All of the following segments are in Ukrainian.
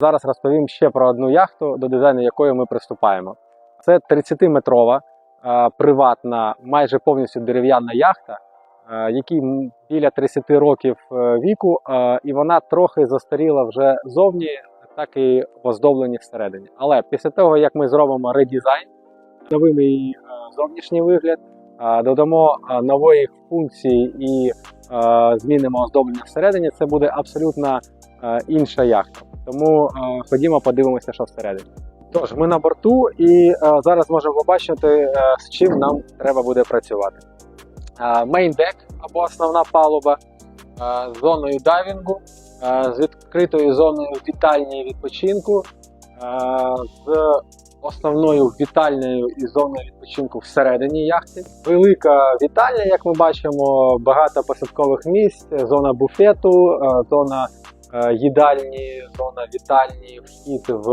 Зараз розповім ще про одну яхту, до дизайну якої ми приступаємо. Це 30-метрова е, приватна, майже повністю дерев'яна яхта, е, якій біля 30 років е, віку, і вона трохи застаріла вже зовні, так і в оздобленні всередині. Але після того, як ми зробимо редизайн, новий її зовнішній вигляд, додамо нових функцій і змінимо оздоблення всередині, це буде абсолютно інша яхта. Тому е, ходімо, подивимося, що всередині. Тож, ми на борту, і е, зараз можемо побачити, е, з чим нам треба буде працювати. Мейндек або основна палуба е, з зоною дайвінгу, е, з відкритою зоною вітальні відпочинку, е, з основною вітальною і зоною відпочинку всередині яхти. Велика вітальня, як ми бачимо, багато посадкових місць, зона буфету, е, зона е, їдальні, зона вітальні, вхід в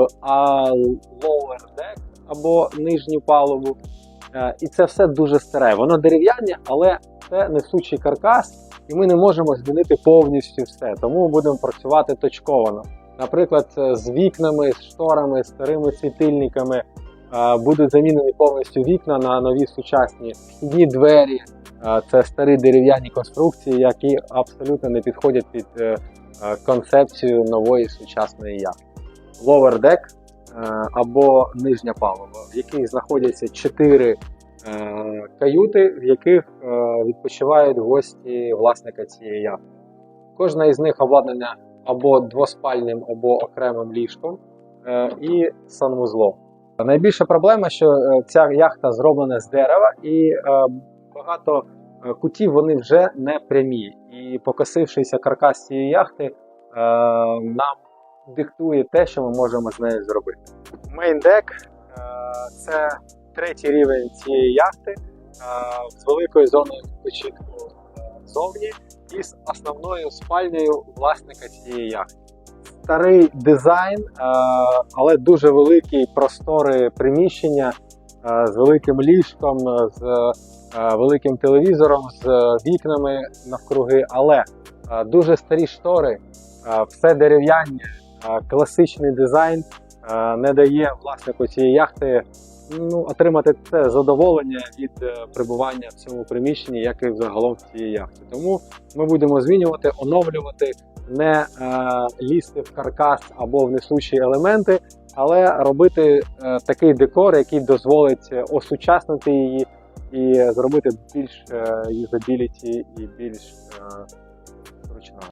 lower deck або нижню палубу. Е, І це все дуже старе. Воно дерев'яне, але це несучий каркас, і ми не можемо змінити повністю все. Тому будемо працювати точковано. Наприклад, е, з вікнами, з шторами, старими світильниками е, будуть замінені повністю вікна на нові сучасні вхідні двері. Е, Це старі дерев'яні конструкції, які абсолютно не підходять під е, е, концепцію нової сучасної яхти. Lower deck е, або нижня палуба, в яких знаходяться чотири е, каюти, в яких е, відпочивають гості власника цієї яхти. Кожна із них обладнана або двоспальним, або окремим ліжком е, і санвузлом. Найбільша проблема, що е, ця яхта зроблена з дерева, і е, багато е, кутів вони вже не прямі. І покосившийся каркас цієї яхти е, нам диктує те, що ми можемо з нею зробити. Мейндек це третій рівень цієї яхти е, з великою зоною відпочинку зовні і з основною спальнею власника цієї яхти. Старий дизайн, але дуже великі простори приміщення з великим ліжком, з великим телевізором, з вікнами навкруги, але е, дуже старі штори, е, все дерев'яне, е, класичний дизайн е, не дає власнику цієї яхти ну, отримати це задоволення від е, перебування в цьому приміщенні, як і загалом в цієї яхти. Тому ми будемо змінювати, оновлювати, не е, лізти в каркас або в несучі елементи, але робити е, такий декор, який дозволить е, осучаснити її і зробити більш е, юзабіліті і більш е, зручною.